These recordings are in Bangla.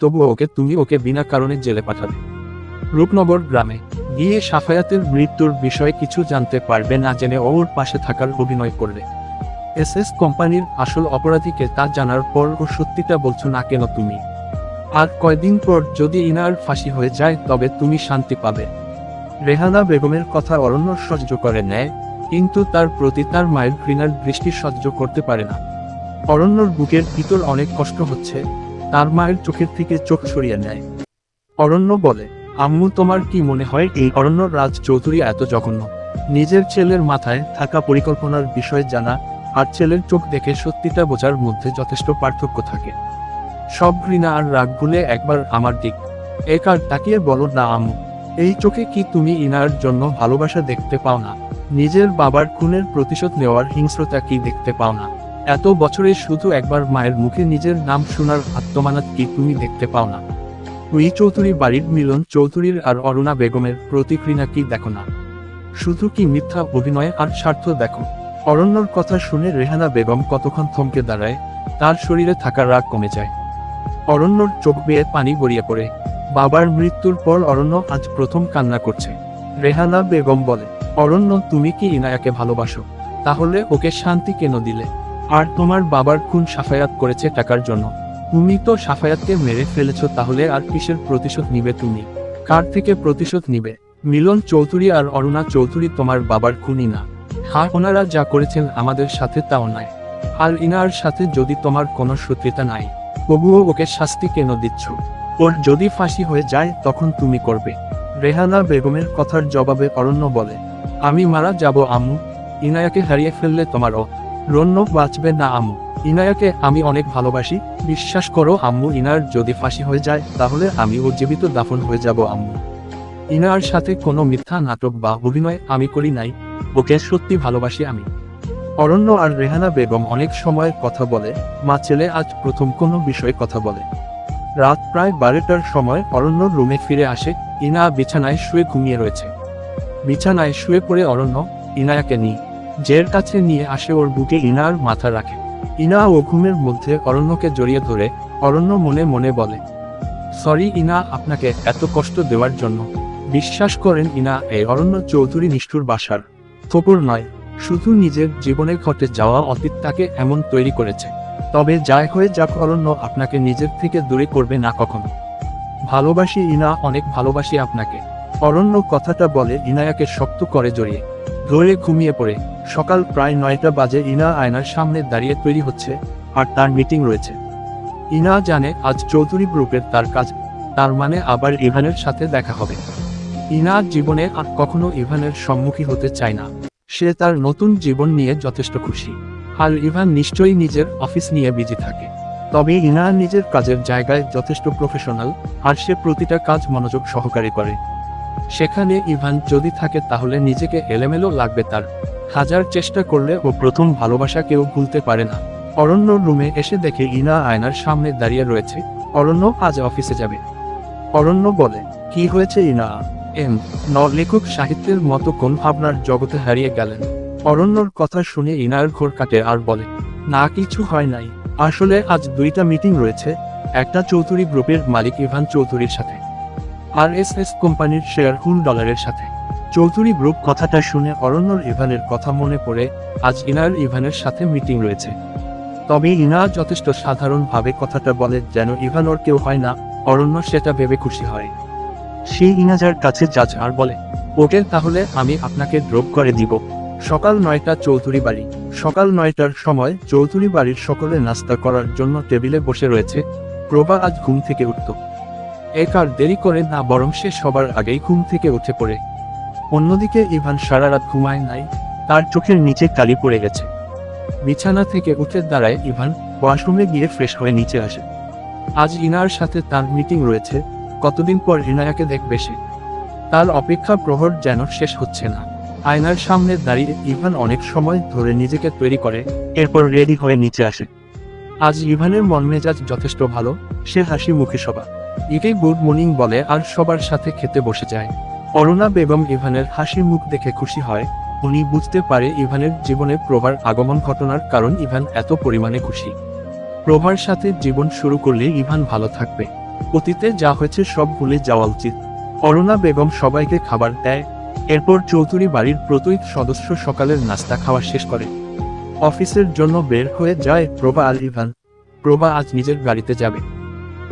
তবুও ওকে তুমি ওকে বিনা কারণে জেলে পাঠাবে। রূপনগর গ্রামে গিয়ে সাফায়াতের মৃত্যুর বিষয়ে কিছু জানতে পারবে না জেনে ওর পাশে থাকার অভিনয় করলে এস এস কোম্পানির আসল অপরাধীকে তা জানার পর ও সত্যিটা বলছো না কেন তুমি? আর কয়দিন পর যদি ইনার ফাঁসি হয়ে যায়, তবে তুমি শান্তি পাবে। রেহানা বেগমের কথা অরণ্য সহ্য করে নেয়, কিন্তু তার প্রতি তার মায়ের ঘৃণার দৃষ্টি সহ্য করতে পারে না। অরণ্যর বুকের ভিতর অনেক কষ্ট হচ্ছে তার মায়ের চোখের থেকে চোখ সরিয়ে নেয়। অরণ্য বলে, আম্মু, তোমার কি মনে হয় এই অরণ্য রাজ চৌধুরী এত জঘন্য? নিজের ছেলের মাথায় থাকা পরিকল্পনার বিষয় জানা, আর ছেলের চোখ দেখে সত্যিটা বোঝার মধ্যে যথেষ্ট পার্থক্য থাকে। সব ঘৃণা আর রাগ ভুলে একবার আমার দিক। একার তাকিয়ে বলো না, আম্মু। এই চোখে কি তুমি ইনার জন্য ভালোবাসা দেখতে পাও না? নিজের বাবার খুনের প্রতিশোধ নেওয়ার হিংস্রতা কি দেখতে পাও না? এত বছরে শুধু একবার মায়ের মুখে নিজের নাম শোনার আত্মমানাত কি তুমি দেখতে পাও না? ওই চৌধুরী বাড়ির মিলন চৌধুরীর আর অরুণা বেগমের প্রতিক্রিয়া কি দেখো না? শুধু কি মিথ্যা অভিনয় আর স্বার্থ দেখো? অরণ্যর কথা শুনে রেহানা বেগম কতক্ষণ থমকে দাঁড়ায়, তার শরীরে থাকা রাগ কমে যায়। অরণ্যর চোখ বেয়ে পানি গড়িয়ে পড়ে। বাবার মৃত্যুর পর অরণ্য আজ প্রথম কান্না করছে। রেহানা বেগম বলে, অরণ্য, তুমি কি ইনায়াকে ভালোবাসো? তাহলে ওকে শান্তি কেন দিলে? আর তোমার বাবার খুন সাফায়াত করেছে টাকার জন্য। তুমি তো সাফায়াতকে মেরে ফেলেছো, তাহলে আর কিসের প্রতিশোধ নিবে তুমি? কার থেকে প্রতিশোধ নিবে? মিলন চৌধুরী আর অরুণা চৌধুরী তোমার বাবার খুনি না। হ্যাঁ ওনারা যা করেছেন আমাদের সাথে তাও নয় আর ইনার সাথে যদি তোমার কোনো শত্রুতা নাই, তবুও ওকে শাস্তি কেন দিচ্ছ? ওর যদি ফাঁসি হয়ে যায়, তখন তুমি করবে। রেহানা বেগমের কথার জবাবে অরণ্য বলে, আমি মারা যাব, আম্মু। ইনায়াকে হারিয়ে ফেললে তোমারও রণ্য বাঁচবে না, আম্মু। ইনায়াকে আমি অনেক ভালোবাসি। বিশ্বাস করো, আম্মু, ইনার যদি ফাঁসি হয়ে যায়, তাহলে আমি ও জীবিত দাফন হয়ে যাব, আম্মু। ইনার সাথে কোনো মিথ্যা নাটক বা অভিনয় আমি করি নাই। ওকে সত্যি ভালোবাসি আমি। অরণ্য আর রেহানা বেগম অনেক সময় কথা বলে। মা ছেলে আজ প্রথম কোনো বিষয়ে কথা বলে। রাত প্রায় বারোটার সময় অরণ্য রুমে ফিরে আসে। ইনা বিছানায় শুয়ে ঘুমিয়ে রয়েছে। বিছানায় শুয়ে পড়ে অরণ্য, ইনায়াকে নিয়ে। জের কাছে নিয়ে আসে ওর বুকে ইনার মাথা রাখে। ইনা ও ঘুমের মধ্যে অরণ্যকে জড়িয়ে ধরে, অরণ্য মনে মনে বলে, সরি ইনা, আপনাকে এত কষ্ট দেওয়ার জন্য। বিশ্বাস করেন ইনা, এই অরণ্য চৌধুরী নিষ্ঠুর বাসার থপুর নয়। শুধু নিজের জীবনে ঘটে যাওয়া অতীত তাকে এমন তৈরি করেছে। তবে যাই হয়ে যাক অরণ্য, আপনাকে নিজের থেকে দূরে করবে না কখনো। ভালোবাসি ইনা, অনেক ভালোবাসি আপনাকে। অরণ্য কথাটা বলে ইনায়াকে শক্ত করে জড়িয়ে, ধরে ঘুমিয়ে পড়ে। সকাল প্রায় নয়টা বাজে ইনা আয়নার সামনে দাঁড়িয়ে তৈরি হচ্ছে, আর তার মিটিং রয়েছে। ইনা জানে আজ চৌধুরী গ্রুপের তার কাজ, তার মানে আবার ইভানের সাথে দেখা হবে। ইনা জীবনে আর কখনো ইভানের সম্মুখী হতে চায় না। সে তার নতুন জীবন নিয়ে যথেষ্ট খুশি। আর ইভান নিশ্চয়ই নিজের অফিস নিয়ে বিজি থাকে। তবে ইনা নিজের কাজের জায়গায় যথেষ্ট প্রফেশনাল আর সে প্রতিটা কাজ মনোযোগ সহকারে করে। সেখানে ইভান যদি থাকে তাহলে নিজেকে এলোমেলো লাগবে তার। হাজার চেষ্টা করলে ও প্রথম ভালোবাসা কেউ ভুলতে পারে না। অরণ্য রুমে এসে দেখে ইনা আয়নার সামনে দাঁড়িয়ে রয়েছে। অরণ্য আজ অফিসে যাবে। অরণ্য বলে, কি হয়েছে ইনা? এম ন লেখক সাহিত্যের মতো কোন ভাবনার জগতে হারিয়ে গেলেন? অরণ্যর কথা শুনে ইনার ঘোর কাটে আর বলে, না, কিছু হয় নাই। আসলে আজ দুইটা মিটিং রয়েছে। একটা চৌধুরী গ্রুপের মালিক ইভান চৌধুরীর সাথে। আর এস এস কোম্পানির শেয়ার হুল ডলারের সাথে। চৌধুরী গ্রুপ কথাটা শুনে অরণ্যর ইভানের কথা মনে পড়ে আজ ইনার ইভানের সাথে মিটিং রয়েছে। তবে ইনা যথেষ্ট সাধারণভাবে কথাটা বলে যেন ইভান ওর কেউ হয় না, অরণ্য সেটা ভেবে খুশি হয়। সে ইনাজার কাছে যাচ আর বলে, ওকে তাহলে আমি আপনাকে ড্রপ করে দিব। সকাল নয়টা চৌধুরী বাড়ি। সকাল নয়টার সময় চৌধুরী বাড়ির সকলে নাস্তা করার জন্য টেবিলে বসে রয়েছে। প্রভা আজ ঘুম থেকে উঠত। এক আর দেরি করে না বরং সে সবার আগেই ঘুম থেকে উঠে পড়ে। অন্যদিকে ইভান সারা রাত ঘুমায় নাই, তার চোখের নিচে কালি পড়ে গেছে। বিছানা থেকে উঠে দাঁড়ায় ইভান, ওয়াশরুমে গিয়ে ফ্রেশ হয়ে নিচে আসে। আজ ইনার সাথে তার মিটিং রয়েছে, কতদিন পর রিনায়াকে দেখবে সে। তার অপেক্ষা প্রহর যেন শেষ হচ্ছে না। আয়নার সামনে দাঁড়িয়ে ইভান অনেক সময় ধরে নিজেকে তৈরি করে, এরপর রেডি হয়ে নিচে আসে। আজ ইভানের মন মেজাজ যথেষ্ট ভালো, সে হাসি মুখে সবা ইকে গুড মর্নিং বলে আর সবার সাথে খেতে বসে যায়। অরুণা বেগম ইভানের হাসি মুখ দেখে খুশি হয়। উনি বুঝতে পারে ইভানের জীবনে প্রভার আগমন ঘটনার কারণ ইভান এত পরিমাণে খুশি। প্রভার সাথে জীবন শুরু করলে ইভান ভালো থাকবে। অতীতে যা হয়েছে সব ভুলে যাওয়া উচিত। অরুণা বেগম সবাইকে খাবার দেয়। এরপর চৌধুরী বাড়ির প্রত্যেক সদস্য সকালের নাস্তা খাওয়া শেষ করে। অফিসের জন্য বের হয়ে যায় প্রভা আর ইভান। প্রভা আজ নিজের গাড়িতে যাবে।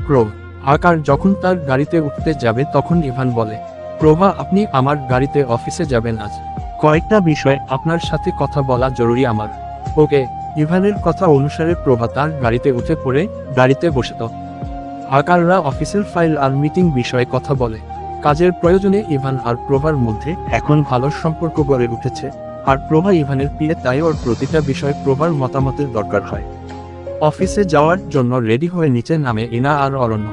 প্রভ আকার যখন তার গাড়িতে উঠতে যাবে তখন ইভান বলে, প্রভা, আপনি আমার গাড়িতে অফিসে যাবেন আজ। কয়েকটা বিষয় আপনার সাথে কথা বলা জরুরি আমার। ওকে, ইভানের কথা অনুসারে প্রভা তার গাড়িতে উঠে পড়ে গাড়িতে বসত আকাররা অফিসের ফাইল আর মিটিং বিষয়ে কথা বলে। কাজের প্রয়োজনে ইভান আর প্রভার মধ্যে এখন ভালো সম্পর্ক গড়ে উঠেছে। আর প্রভা ইভানের পিয়ে তাই ওর প্রতিটা বিষয়ে প্রভার মতামতের দরকার হয়। অফিসে যাওয়ার জন্য রেডি হয়ে নিচে নামে ইনা আর অরণ্য।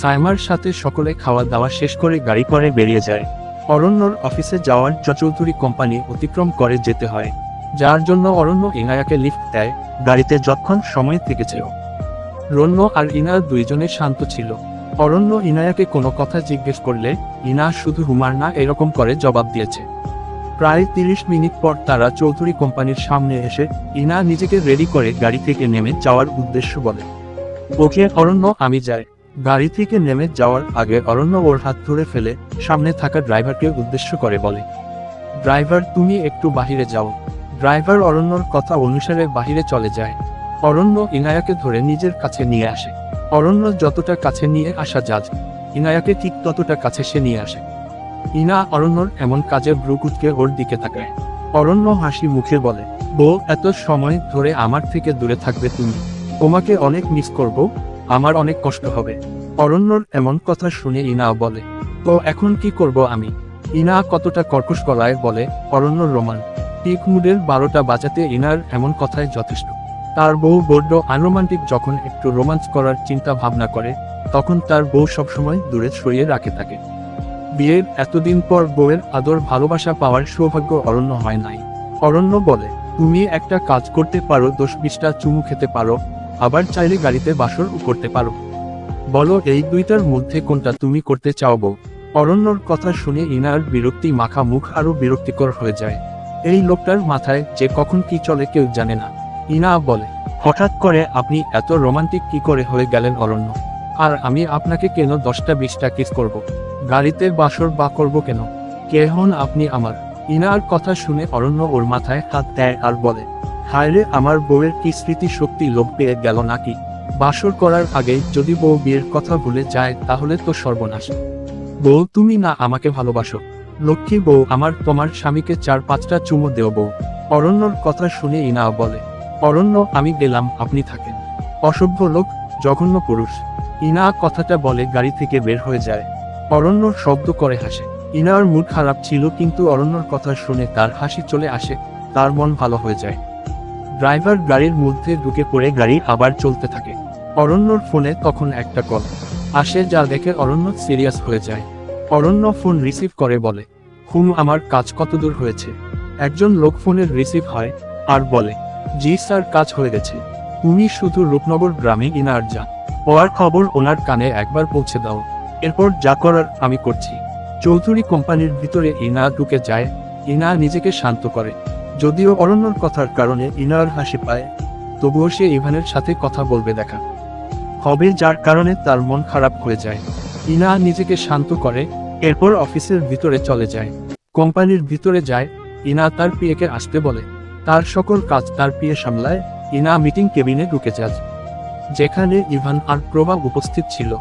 সাইমার সাথে সকলে খাওয়া দাওয়া শেষ করে গাড়ি করে বেরিয়ে যায়। অরণ্যর অফিসে যাওয়ার চৌধুরী কোম্পানি অতিক্রম করে যেতে হয়, যার জন্য অরণ্য ইনায়াকে লিফট দেয়, গাড়িতে যতক্ষণ সময় থেকেছে রণ্য আর ইনা দুইজনে শান্ত ছিল। অরণ্য ইনায়াকে কোনো কথা জিজ্ঞেস করলে, ইনা শুধু হুমার না এরকম করে জবাব দিয়েছে। প্রায় তিরিশ মিনিট পর তারা চৌধুরী কোম্পানির সামনে এসে, ইনা নিজেকে রেডি করে গাড়ি থেকে নেমে যাওয়ার উদ্দেশ্য বলে। ওকে অরণ্য, আমি যাই। গাড়ি থেকে নেমে যাওয়ার আগে অরণ্য ওর হাত ধরে ফেলে সামনে থাকা ড্রাইভারকে উদ্দেশ্য করে বলে, ড্রাইভার, তুমি একটু বাহিরে যাও। ড্রাইভার অরণ্যর কথা অনুসারে বাহিরে চলে যায়। অরণ্য ইনায়াকে ধরে নিজের কাছে নিয়ে আসে। অরণ্য যতটা কাছে নিয়ে আসা যাজ, ইনায়াকে ঠিক ততটা কাছে সে নিয়ে আসে। ইনা অরণ্যর এমন কাজে ব্রুকুটকে ওর দিকে তাকায়। অরণ্য হাসি মুখে বলে, বউ, এত সময় ধরে আমার থেকে দূরে থাকবে তুমি। তোমাকে অনেক মিস করব। আমার অনেক কষ্ট হবে। অরণ্যর এমন কথা শুনে ইনা বলে, তো এখন কি করব আমি? ইনা কতটা কর্কশ গলায় বলে অরণ্যর রোমান পিক মুডের বারোটা বাজাতে ইনার এমন কথাই যথেষ্ট। তার বউ বড্ড আনরোমান্টিক যখন একটু রোমান্স করার চিন্তা ভাবনা করে, তখন তার বউ সবসময় দূরে সরিয়ে রাখে থাকে বিয়ের এতদিন পর বউয়ের আদর ভালোবাসা পাওয়ার সৌভাগ্য অরণ্য হয় নাই। অরণ্য বলে, তুমি একটা কাজ করতে পারো দোষ বিশটা চুমু খেতে পারো আবার চাইলে গাড়িতে বাসর করতে পারো। বলো, এই দুইটার মধ্যে কোনটা তুমি করতে চাও বউ অরণ্যর কথা শুনে ইনার বিরক্তি মাখা মুখ আরও বিরক্তিকর হয়ে যায়। এই লোকটার মাথায় যে কখন কি চলে কেউ জানে না। ইনা বলে, হঠাৎ করে আপনি এত রোমান্টিক কি করে হয়ে গেলেন অরণ্য? আর আমি আপনাকে কেন দশটা বিশটা কিস করব। গাড়িতে বাসর বা করব কেন? কে হন আপনি আমার? ইনার কথা শুনে অরণ্য ওর মাথায় হাত দেয় আর বলে হায় রে আমার বউয়ের কি স্মৃতি শক্তি লোভ পেয়ে গেল নাকি? বাসর করার আগে যদি বউ বিয়ের কথা ভুলে যায়, তাহলে তো সর্বনাশ। বউ, তুমি না আমাকে ভালোবাসো। লক্ষ্মী বউ, আমার তোমার স্বামীকে চার পাঁচটা চুমো দেও বউ। অরণ্যর কথা শুনে ইনা বলে, অরণ্য, আমি গেলাম, আপনি থাকেন। অসভ্য লোক, জঘন্য পুরুষ। ইনা কথাটা বলে গাড়ি থেকে বের হয়ে যায়। অরণ্য শব্দ করে হাসে। ইনার মুড খারাপ ছিল, কিন্তু অরণ্যর কথা শুনে তার হাসি চলে আসে, তার মন ভালো হয়ে যায়। ড্রাইভার গাড়ির মধ্যে ঢুকে পড়ে গাড়ি আবার চলতে থাকে। অরণ্যর ফোনে তখন একটা কল। আসে যা দেখে অরণ্য সিরিয়াস হয়ে যায়। অরণ্য ফোন রিসিভ করে বলে, হুম, আমার কাজ কতদূর হয়েছে? একজন লোক ফোনের রিসিভ হয় আর বলে, জি স্যার, কাজ হয়ে গেছে। তুমি শুধু রূপনগর গ্রামে ইনার যা। হওয়ার খবর ওনার কানে একবার পৌঁছে দাও। এরপর যা করার আমি করছি। চৌধুরী কোম্পানির ভিতরে ইনা ঢুকে যায়। ইনা নিজেকে শান্ত করে। যদিও অরণ্যর কথার কারণে ইনার হাসি পায়, তবুও সে ইভানের সাথে কথা বলবে দেখা। হবে যার কারণে তার মন খারাপ হয়ে যায়। ইনা নিজেকে শান্ত করে, এরপর অফিসের ভিতরে চলে যায়। কোম্পানির ভিতরে যায়, ইনা তার পিএকে আসতে বলে। তার সকল কাজ তার পিয়ে সামলায়, ইনা মিটিং কেবিনে ঢুকে যায়। যেখানে ইভান আর প্রভা উপস্থিত ছিল।